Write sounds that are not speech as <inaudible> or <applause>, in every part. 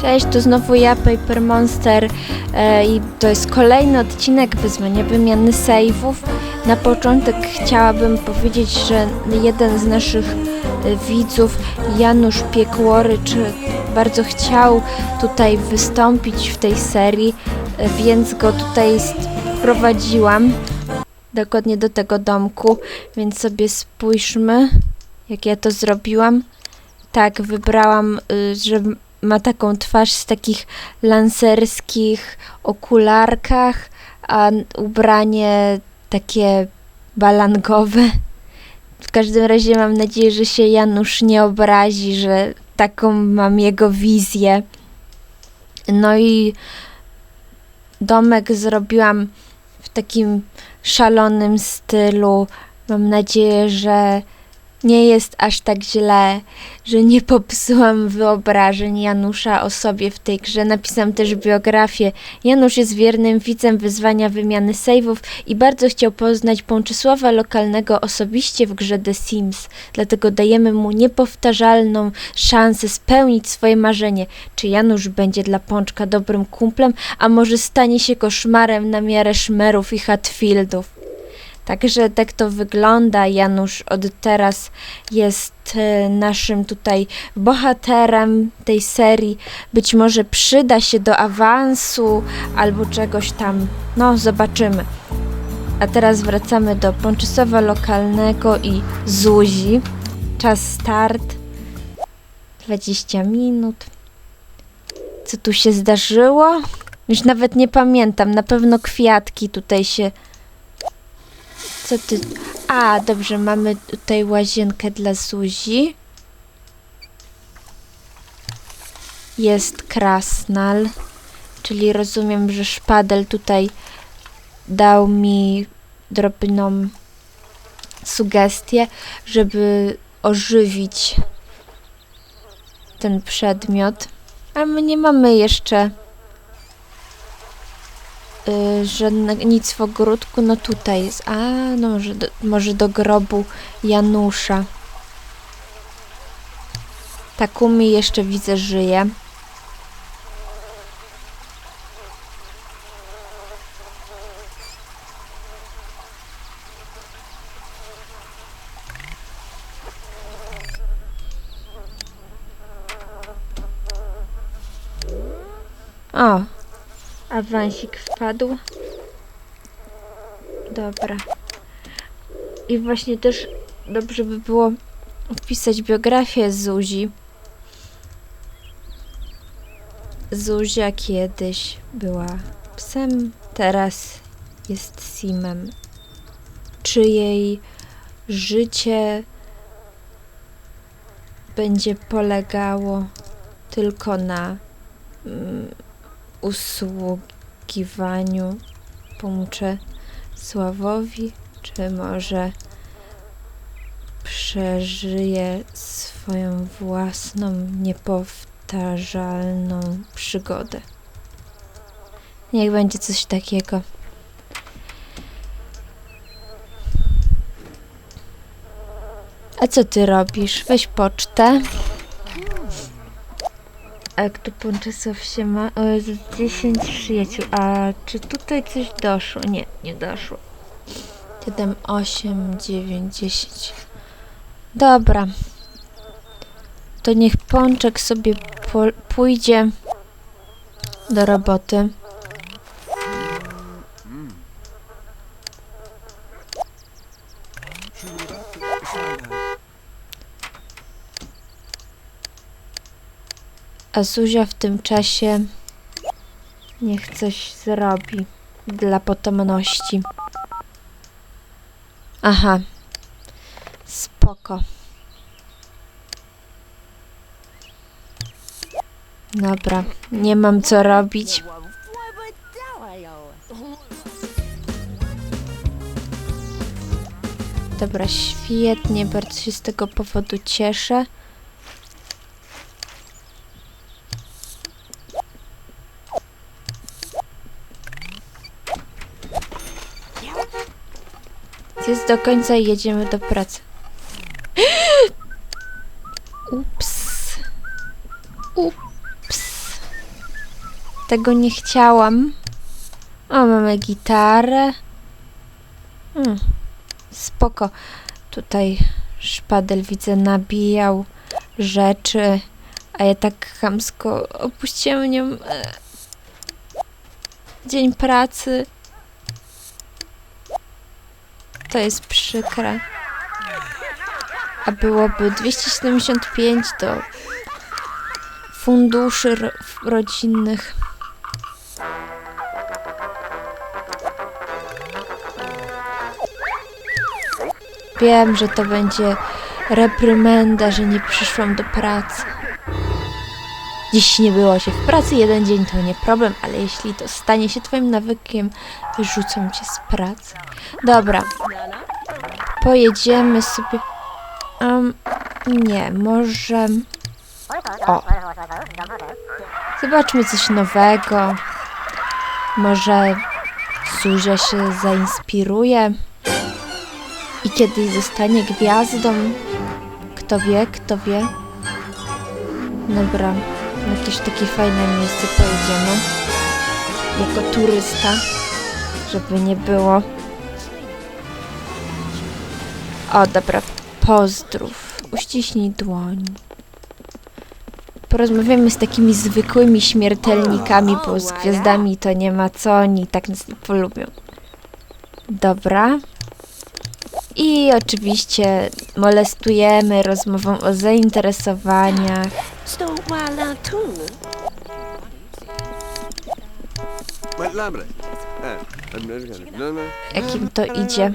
Cześć, to znowu ja, Paper Monster e, i to jest kolejny odcinek wyzwania wymiany save'ów. Na początek chciałabym powiedzieć, że jeden z naszych e, widzów, Janusz Piekłorycz, bardzo chciał tutaj wystąpić w tej serii, e, więc go tutaj wprowadziłam dokładnie do tego domku, więc sobie spójrzmy, jak ja to zrobiłam. Tak, wybrałam, y, że ma taką twarz z takich lancerskich okularkach, a ubranie takie balangowe. W każdym razie mam nadzieję, że się Janusz nie obrazi, że taką mam jego wizję. No i domek zrobiłam w takim szalonym stylu. Mam nadzieję, że nie jest aż tak źle, że nie popsułam wyobrażeń Janusza o sobie w tej grze. Napisałam też biografię. Janusz jest wiernym widzem wyzwania wymiany save'ów i bardzo chciał poznać Pączysława lokalnego osobiście w grze The Sims. Dlatego dajemy mu niepowtarzalną szansę spełnić swoje marzenie. Czy Janusz będzie dla Pączka dobrym kumplem, a może stanie się koszmarem na miarę szmerów i Hatfieldów? Także tak to wygląda. Janusz od teraz jest e, naszym tutaj bohaterem tej serii. Być może przyda się do awansu albo czegoś tam. No, zobaczymy. A teraz wracamy do Pączysowa lokalnego i Zuzi. Czas start. 20 minut. Co tu się zdarzyło? Już nawet nie pamiętam. Na pewno kwiatki tutaj się co ty... A, dobrze, mamy tutaj łazienkę dla Zuzi. Jest krasnal, czyli rozumiem, że szpadel tutaj dał mi drobną sugestię, żeby ożywić ten przedmiot. A my nie mamy jeszcze y, żadne, nic w ogródku, no tutaj jest. A, no może do, może do grobu Janusza. Takumi jeszcze widzę żyje. O, Awansik wpadł. Dobra. I właśnie też dobrze by było wpisać biografię Zuzi. Zuzia kiedyś była psem, teraz jest simem. Czy jej życie będzie polegało tylko na mm, usługiwaniu pomczę Sławowi, czy może przeżyje swoją własną, niepowtarzalną przygodę. Niech będzie coś takiego. A co ty robisz? Weź pocztę. A tu Pączysław się ma? O Jezu, 10 przyjaciół. A czy tutaj coś doszło? Nie, nie doszło. 7, 8, 9, 10. Dobra. To niech Pączek sobie pójdzie do roboty. A Zuzia w tym czasie niech coś zrobi dla potomności. Aha. Spoko. Dobra, nie mam co robić. Dobra, świetnie, bardzo się z tego powodu cieszę. Jest do końca i jedziemy do pracy. Ups. Ups. Tego nie chciałam. O, mamy gitarę. Hmm, spoko. Tutaj szpadel widzę nabijał rzeczy, a ja tak chamsko opuściłem nią e, dzień pracy. To jest przykre. A byłoby 275 do funduszy ro rodzinnych. Wiem, że to będzie reprymenda, że nie przyszłam do pracy. Dziś nie było się w pracy, jeden dzień to nie problem, ale jeśli to stanie się twoim nawykiem, wyrzucą cię z pracy. Dobra. Pojedziemy sobie. Um, nie, może. O. Zobaczmy coś nowego. Może Zuzia się zainspiruje i kiedyś zostanie gwiazdą. Kto wie, kto wie. Dobra, jakieś takie fajne miejsce pojedziemy. Jako turysta, żeby nie było. O, dobra, pozdrów. Uściśnij dłoń. Porozmawiamy z takimi zwykłymi śmiertelnikami, bo z gwiazdami to nie ma co, oni tak nas nie polubią. Dobra. I oczywiście molestujemy rozmową o zainteresowaniach. Jakim to idzie.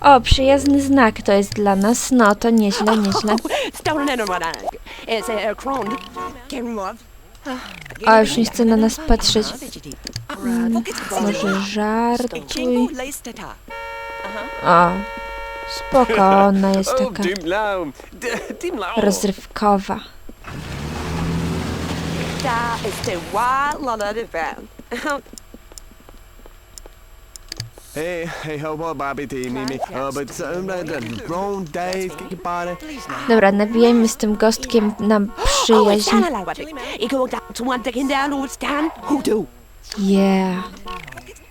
O, przyjazny znak to jest dla nas. No, to nieźle, nieźle. O, już nie chce na nas patrzeć. Może żartuj. O, spoko, ona jest taka rozrywkowa. Da is the wild Lola van. Hey, hey, how about Bobby T, me, me? Oh, but some of the grown days, get your body. Dobra, nawijajmy z tym gostkiem nam Oh, it's przyjaźń. Yeah.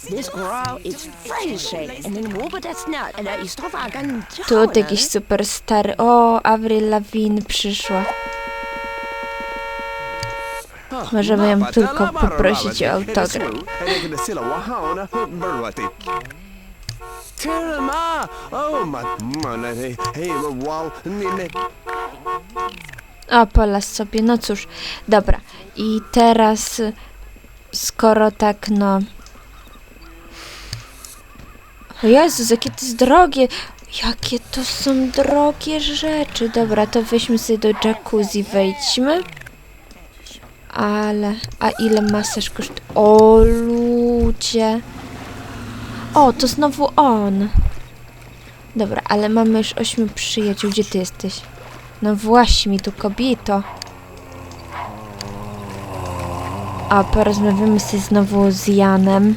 This girl is French and then what but that's not and you start again. Tu jakiś super stary. O, Avril Lavigne przyszła. Możemy ją tylko poprosić o autograf. O, polas sobie, no cóż. Dobra. I teraz, skoro tak, no... O Jezus, jakie to jest drogie! Jakie to są drogie rzeczy. Dobra, to weźmy sobie do jacuzzi, wejdźmy. Ale, a ile masaż kosztuje? O ludzie. O, to znowu on. Dobra, ale mamy już ośmiu przyjaciół. Gdzie ty jesteś? No właśnie mi tu kobieto. A porozmawiamy sobie znowu z Janem.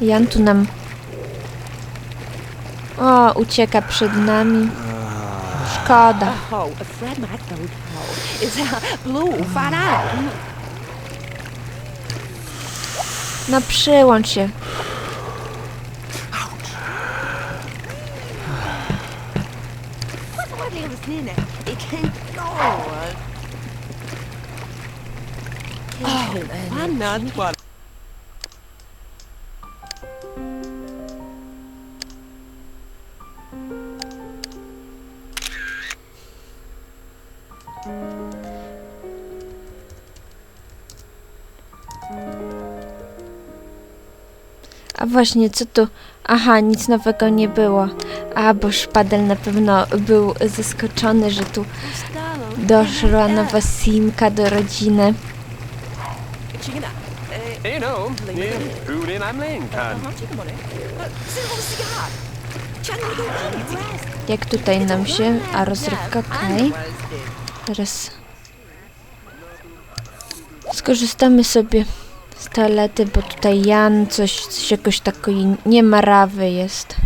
Jan tu nam... O, ucieka przed nami. Szkoda. Oh. No przyłącz się. What właśnie, co tu? Aha, nic nowego nie było. A, bo szpadel na pewno był zaskoczony, że tu doszła nowa simka do rodziny. Con. Jak tutaj nam się... A, rozrywka, okej. Teraz... Skorzystamy sobie toalety, bo tutaj Jan coś, coś jakoś taki niemarawy jest.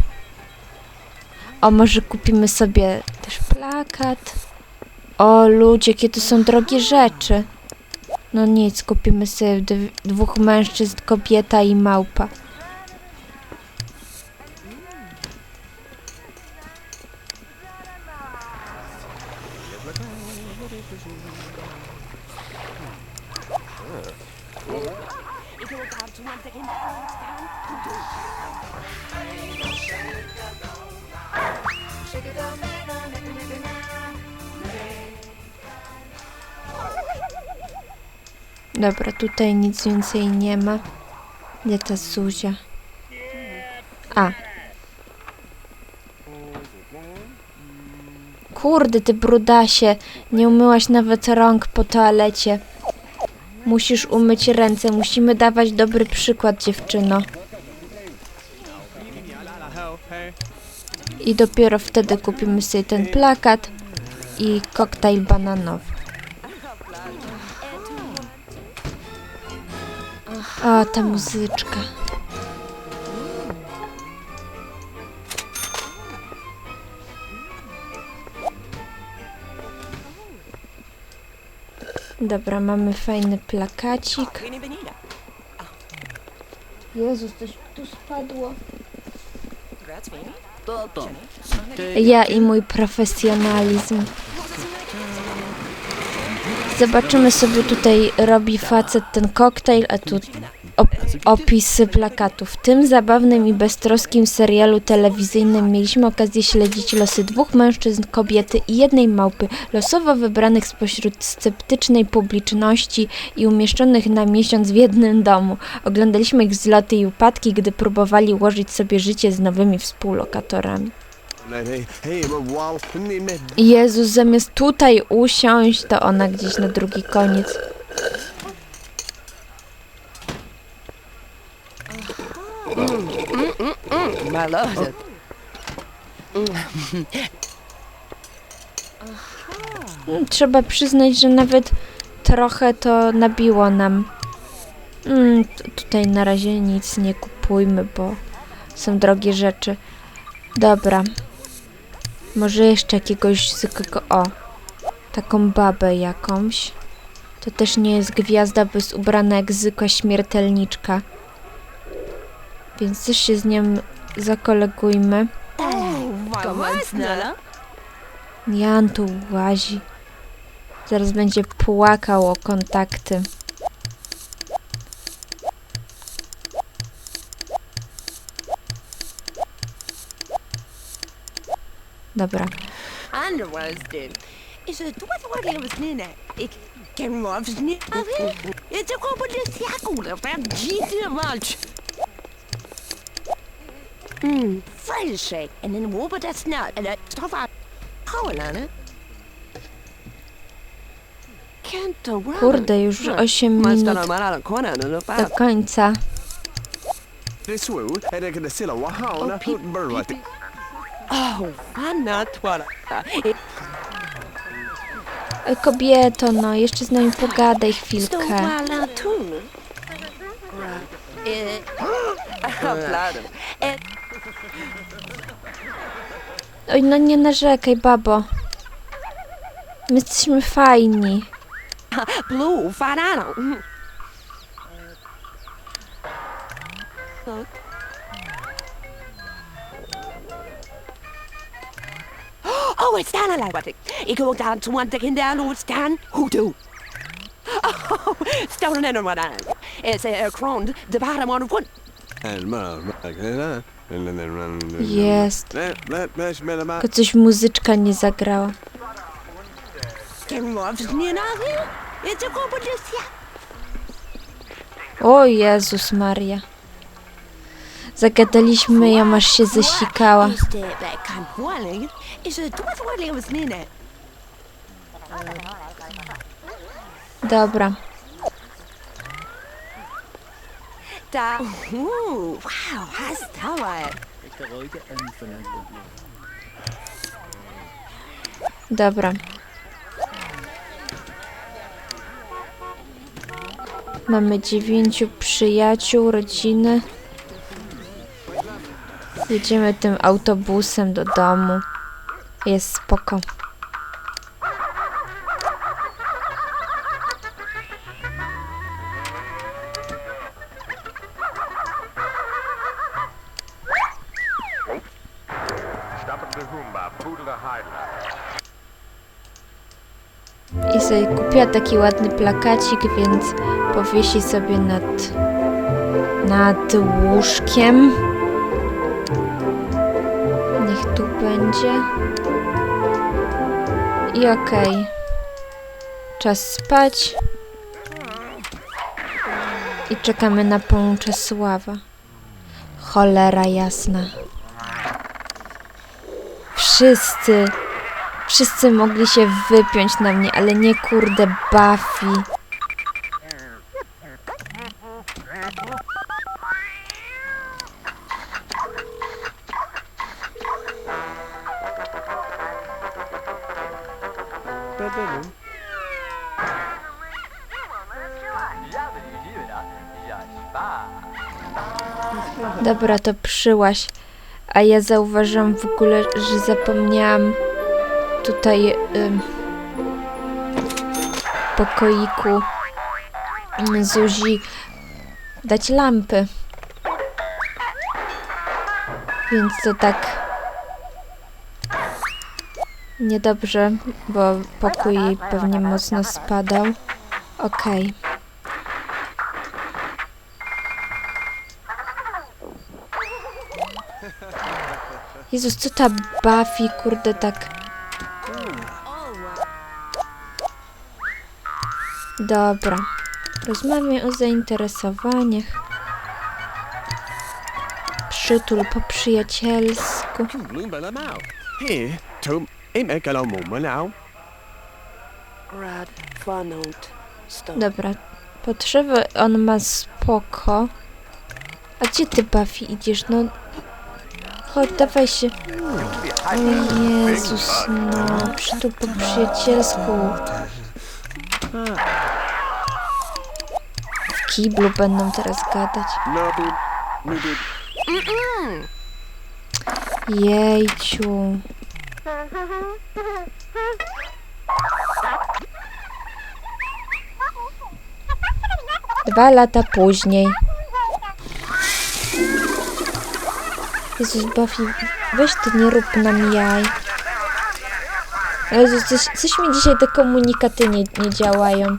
O, może kupimy sobie też plakat. O, ludzie, to są drogie rzeczy. No nic, kupimy sobie dw- dwóch mężczyzn, kobieta i małpa. Dobra, tutaj nic więcej nie ma. Gdzie ta Zuzia? A. Kurde, ty brudasie. Nie umyłaś nawet rąk po toalecie. Musisz umyć ręce. Musimy dawać dobry przykład, dziewczyno. I dopiero wtedy kupimy sobie ten plakat i koktajl bananowy. O, ta muzyczka. Dobra, mamy fajny plakacik. Jezus, coś tu spadło. Ja i mój profesjonalizm. Zobaczymy sobie tutaj robi facet ten koktajl, a tu op opisy plakatów. W tym zabawnym i beztroskim serialu telewizyjnym mieliśmy okazję śledzić losy dwóch mężczyzn, kobiety i jednej małpy, losowo wybranych spośród sceptycznej publiczności i umieszczonych na miesiąc w jednym domu. Oglądaliśmy ich zloty i upadki, gdy próbowali ułożyć sobie życie z nowymi współlokatorami. Jezus, zamiast tutaj usiąść, to ona gdzieś na drugi koniec. My lord. Trzeba przyznać, że nawet trochę to nabiło nam. Mm, tutaj na razie nic nie kupujmy, bo są drogie rzeczy. Dobra. Może jeszcze jakiegoś zwykłego... O! Taką babę jakąś. To też nie jest gwiazda, bo jest ubrana jak zwykła śmiertelniczka. Więc też się z nią zakolegujmy. Gemeisner. Jan tu łazi. Zaraz będzie płakał o kontakty. Dobra. Het wat wat ik was nina? Ik ken Rob's niet. Het is ook op de sjakkel. Dat Hmm, Friday shake. And then whoop it that's not. And that stuff on it. Kento Kurde, już 8 minut do końca. This woo, and I can still a wow. Na hoot burwat. Oh, I... Ej, Kobieto, no, jeszcze z nami pogadaj chwilkę. <laughs> <laughs> Oj, no nie narzekaj, babo. My jesteśmy fajni. Blue, Farano. Oh, it's down a lot. Ik go down to one thing down, oh, it's. Who do? Oh, stone and what I. It's a crowned the bottom one of one. Jest. Tylko coś muzyczka nie zagrała. O Jezus Maria. Zagadaliśmy ją, aż się zesikała. Is that that kind of one? Is it what what it was near that? Dobra. Ooh, wow, du Dobra. Mamy dziewięciu przyjaciół, rodziny. Jedziemy tym autobusem do domu. Jest spoko. Taki ładny plakacik, więc powiesi sobie nad, nad łóżkiem. Niech tu będzie. I okej. Czas spać. I czekamy na połącze sława. Cholera jasna. Wszyscy Wszyscy mogli się wypiąć na mnie, ale nie kurde Buffy. Dobra, to przyłaś. A ja zauważyłam w ogóle, że zapomniałam tutaj w pokoiku Zuzi dać lampy. Więc to tak niedobrze, bo pokój pewnie mocno spadał. Okej. Jezus, co ta Buffy, kurde, tak... Dobra. Rozmawiaj o zainteresowaniach. Przytul po przyjacielsku. Stone. Dobra. Potrzeby on ma spoko. A gdzie ty, Buffy, idziesz? No... Chodź, dawaj się. O Jezus, no. Przytul po przyjacielsku. Kiblu będą teraz gadać. Jejciu. Dwa lata później. Jezus, Buffy, weź ty nie rób nam jaj. Jezus, coś, coś mi dzisiaj te komunikaty nie, nie działają.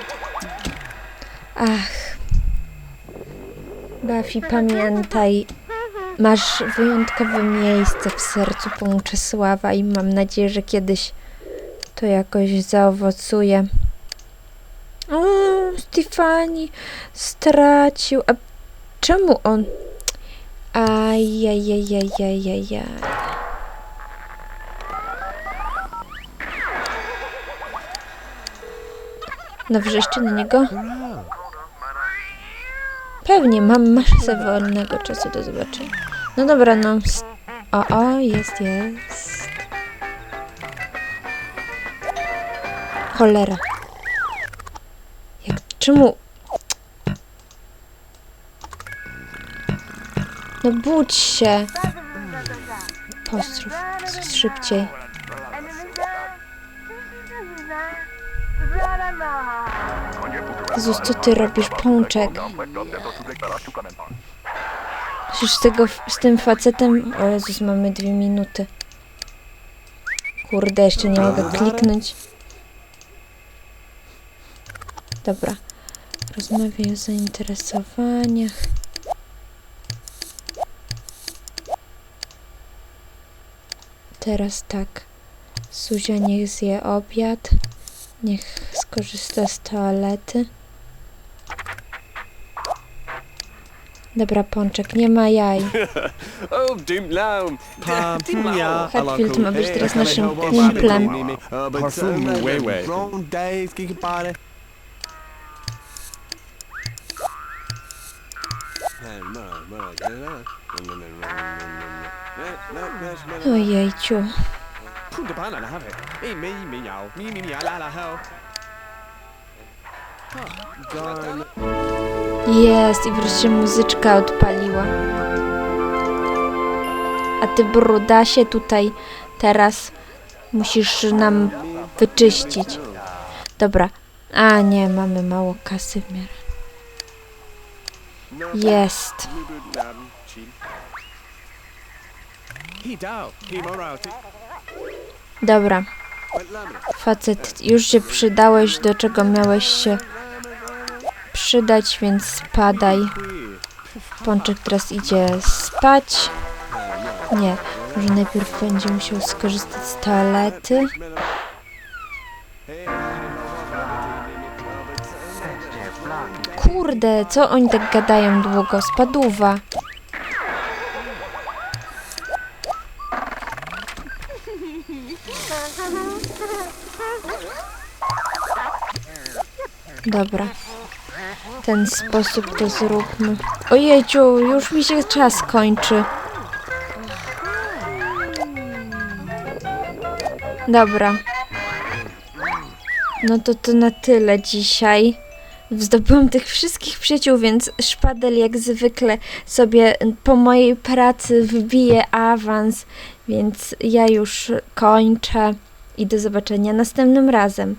Ach. Buffy, pamiętaj. Masz wyjątkowe miejsce w sercu Czesława i mam nadzieję, że kiedyś to jakoś zaowocuje. O, Stefani stracił. A czemu on... Ajajajajajajaj. No wrzeszczy na niego? Pewnie, mam masę wolnego czasu do zobaczenia. No dobra, no. O, o, jest, jest. Cholera. Jak, czemu? No budź się. Pozdrów, szybciej. Jezus, co ty robisz, pączek? Przecież z, tego, z tym facetem... O Jezus, mamy dwie minuty. Kurde, jeszcze nie mogę kliknąć. Dobra. Rozmawiaj o zainteresowaniach. Teraz tak. Suzia niech zje obiad. Niech skorzysta z toalety. Dobra, Pączek, nie ma jaj. <laughs> Oh, dim lam. Parfum, ja. Hatfield ma być teraz naszym kumplem. Parfum, way, Jest, i wreszcie muzyczka odpaliła. A ty brudasie tutaj teraz musisz nam wyczyścić. Dobra. A nie, mamy mało kasy w miarę. Jest. Dobra. Facet, już się przydałeś, do czego miałeś się przydać, więc spadaj. Pączek teraz idzie spać. Nie, może najpierw będzie musiał skorzystać z toalety. Kurde, co oni tak gadają długo? Spadówa. Dobra. Ten sposób to zróbmy. Ojejciu, już mi się czas kończy. Dobra. No to to na tyle dzisiaj. Zdobyłam tych wszystkich przyjaciół, więc szpadel jak zwykle sobie po mojej pracy wybije awans, więc ja już kończę i do zobaczenia następnym razem.